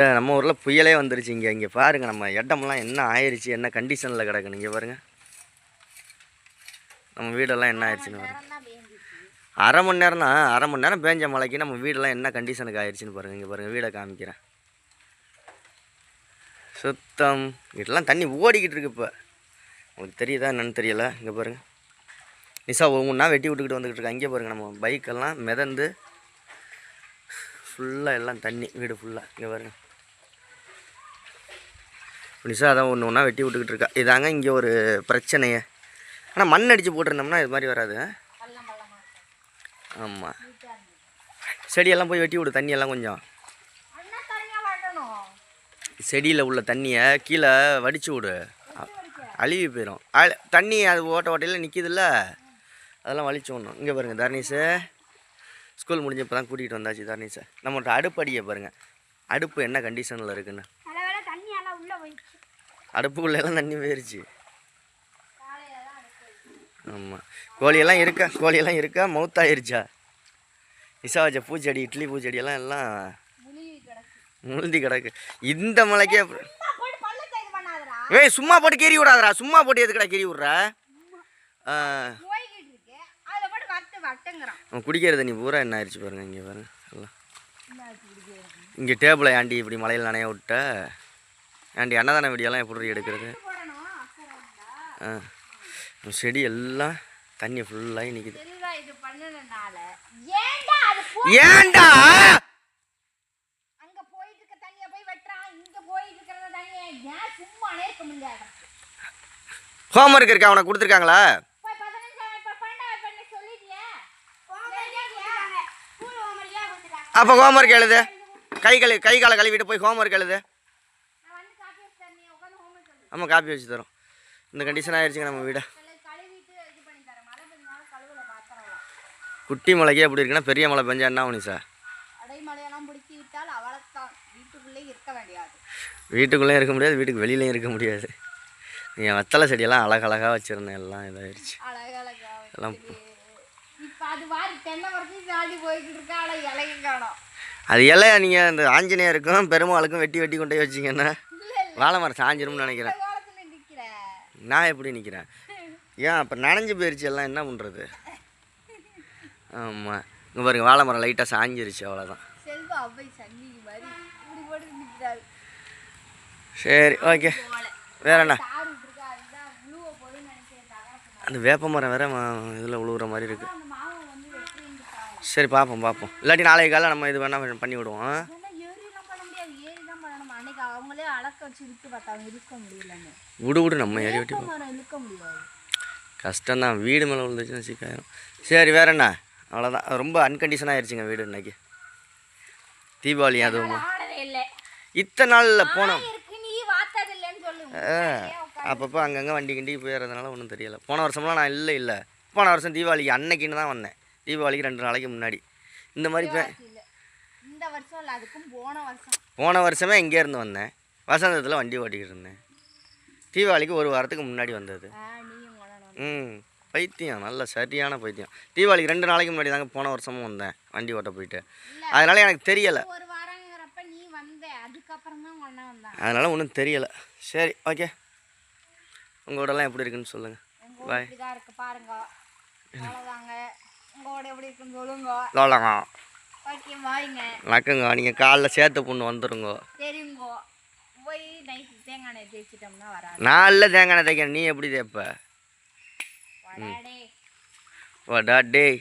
நம்ம ஊரில் புயலே வந்துருச்சு இங்கே. இங்கே பாருங்கள் நம்ம இடமெல்லாம் என்ன ஆயிடுச்சு என்ன கண்டிஷனில் கிடக்குன்னு இங்கே பாருங்கள் நம்ம வீடெல்லாம் என்ன ஆயிடுச்சுன்னு பாருங்கள் அரை மணி நேரம் தான் அரை மணி நேரம் பேஞ்ச மழைக்கு நம்ம வீடெல்லாம் என்ன கண்டிஷனுக்கு ஆயிடுச்சுன்னு பாருங்கள் இங்கே பாருங்கள் வீடை காமிக்கிறேன். சுத்தம் இதெல்லாம் தண்ணி ஓடிக்கிட்டு இருக்கு இப்போ. உங்களுக்கு தெரியுதா என்னன்னு தெரியல? இங்கே பாருங்கள் நிசா ஒவ்வொன்றா வெட்டி விட்டுக்கிட்டு வந்துக்கிட்டு இருக்கா. இங்கே பாருங்கள் நம்ம பைக்கெல்லாம் மிதந்து ஃபுல்லாக எல்லாம் தண்ணி வீடு ஃபுல்லாக இங்கே பாருங்கள் நிசா அதான் ஒன்று ஒன்றா வெட்டி விட்டுக்கிட்டு இருக்கா. இதாங்க இங்கே ஒரு பிரச்சனையே. ஆனால் மண் அடித்து போட்டிருந்தோம்னா இது மாதிரி வராது. ஆமாம் செடியெல்லாம் போய் வெட்டி விடு தண்ணியெல்லாம் கொஞ்சம். செடியில் உள்ள தண்ணியை கீழே வடித்து விடு. அழுவி போயிடும் அழ தண்ணி அது ஓட்ட ஓட்டையில் நிற்கிதுல்ல அதெல்லாம் வலிச்சு விடணும். இங்கே பாருங்கள் தர்ணீஸு ஸ்கூல் முடிஞ்சப்போ தான் கூட்டிகிட்டு வந்தாச்சு தர்ணீஸை நம்மகிட்ட அடுப்பு அடிக்க பாருங்கள் அடுப்பு என்ன கண்டிஷனில் இருக்குன்னு நல்லவேளை தண்ணி எல்லாம் உள்ள போயிடுச்சு அடுப்புக்குள்ளெல்லாம் தண்ணி போயிருச்சு. ஆமாம் கோழியெல்லாம் இருக்கா? கோழியெல்லாம் இருக்கா? மவுத்தாயிருச்சா? நிசா வச்ச பூச்செடி இட்லி பூச்செடியெல்லாம் எல்லாம் கிடக்கு முழுந்தி கிடக்கு. இந்த மலைக்கே ஏய் சும்மா போட்டு கீறி விடாதடா. சும்மா போட்டு எதுக்கடா கீறி விட்ற? குடிக்கிற தண்ணி பூரா என்ன ஆயிடுச்சு பாருங்க இங்கே பாருங்க. எல்லாம் இங்கே டேபிளை ஆண்டி இப்படி மலையில் நனைய விட்ட? ஆண்டி அன்னதான வீடியோலாம் எப்படி எடுக்கிறது. ஆ செடி எல்லாம் தண்ணி ஃபுல்லாகி நிற்கிது செல்வா இது பண்ணுனனால ஏன்டா அது போ ஏன்டா அங்க போயிட்டு இருக்க தண்ணிய போய் வெட்டுறான். இங்க போயிட்டு இருக்கிற தண்ணிய ஏன் சும்மா இருக்க முடியாது? ஹோம்ஒர்க் இருக்கா? அவனை கொடுத்துருக்காங்களா? போய் பதினஞ்சு இப்ப பன்னெண்டாவது பண்ணி சொல்லிட்டியே? ஸ்கூல் ஹோம்ஒர்க்கே கொடுத்துட்டாங்க. அப்போ ஹோம்ஒர்க் எழுது. கை கழு கை காலை கழுவிட்டு போய் ஹோம்ஒர்க் எழுது நான் வந்து காப்பி வச்சு நீ உட்காந்து ஹோம்ஒர்க் சொல்லு ஆமாம் காப்பி வச்சு தரோம். இந்த கண்டிஷன் ஆயிடுச்சுங்க நம்ம வீடை. குட்டி மலைக்கே எப்படி இருக்குன்னா பெரிய மலை பெஞ்சா என்ன ஆகும் சார் வீட்டுக்குள்ளேயும் இருக்க முடியாது வீட்டுக்கு வெளியிலையும் இருக்க முடியாது. என் வெத்தலை செடியெல்லாம் அழகழகாக வச்சுருந்தேன். எல்லாம் இதாகிடுச்சு எல்லாம் அது மாதிரி எல்லாம் நீங்கள் இந்த ஆஞ்சநேயருக்கும் பெருமாளுக்கும் வெட்டி வெட்டி கொண்டு போய் வச்சிங்கன்னா வாழை மரம் சாஞ்சிரும்னு நினைக்கிறேன். நான் எப்படி நிற்கிறேன் ஏன் அப்போ நனைஞ்சு போயிருச்சு எல்லாம் என்ன பண்ணுறது ஆமாம் இங்கே பாருங்க வாழை மரம் லைட்டாக சாஞ்சிருச்சு அவ்வளோதான் சரி ஓகே. வேற என்ன? அந்த வேப்ப மரம் வேற இதில் உழுவுற மாதிரி இருக்குது சரி பார்ப்போம் பார்ப்போம் இல்லாட்டி நாளைக்கு காலையில் நம்ம இது வேணால் பண்ணி விடுவோம் அதெல்லாம் ஏறிலாம் பண்ண முடியாது தான் அன்னைக்கு அவங்களே அளக்க வச்சு இழுத்து பார்த்தாங்க இழுக்க முடியலன்னு. விடு விடு நம்ம ஏறி வெட்டி மரம் இழுக்க முடியாது. கஷ்டம்தான் வீடு மேலே விழுந்துச்சுன்னா சீக்காயிரும் சரி வேற என்ன? அவ்வளோதான் ரொம்ப அன்கண்டிஷன் ஆயிடுச்சுங்க வீடு இன்னைக்கு. தீபாவளி அதுவும் இத்தனை நாளில் போனோம். அப்பப்போ அங்கங்கே வண்டி கிண்டி போயிடுறதுனால ஒன்றும் தெரியல. போன வருஷம்லாம் நான் இல்லை இல்லை. போன வருஷம் தீபாவளிக்கு அன்னைக்குன்னு தான் வந்தேன். தீபாவளிக்கு ரெண்டு நாளைக்கு முன்னாடி. இந்த மாதிரி. இந்த வருஷம் இல்லை அதுக்கும் போன வருஷம். போன வருஷமே இங்கேருந்து வந்தேன். வசந்தத்தில் வண்டி ஓட்டிக்கிட்டு இருந்தேன். தீபாவளிக்கு ஒரு வாரத்துக்கு முன்னாடி வந்தது. ம் பைத்தியம். நல்ல சரியான பைத்தியம். தீபாவளிக்கு ரெண்டு நாளைக்கு முன்னாடி தாங்க போன வருஷமும் வந்தேன் வண்டி ஓட்ட போயிட்டு. அதனால எனக்கு தெரியலை. அதனால ஒன்றும் தெரியலை. சரி ஓகே. உங்கள் ஊரெல்லாம் எப்படி இருக்குன்னு சொல்லுங்கள் இருக்கு பாருங்க. அவ்வளோதாங்க உங்க ஊட எப்படி இருக்குன்னு சொல்லுங்க. லோலங்க ஓகே வாங்க. நக்குங்க நீங்கள் காலைல சேர்த்து பொண்ணு வந்துருங்க. சரிங்க போய் தேங்காய் எண்ணெய் தேய்ச்சிட்டோம்னா வராது. நான் இல்லை தேங்காய் எண்ணெய் தேய்க்கிறேன். நீ எப்படி தேய்ப்ப? டேய்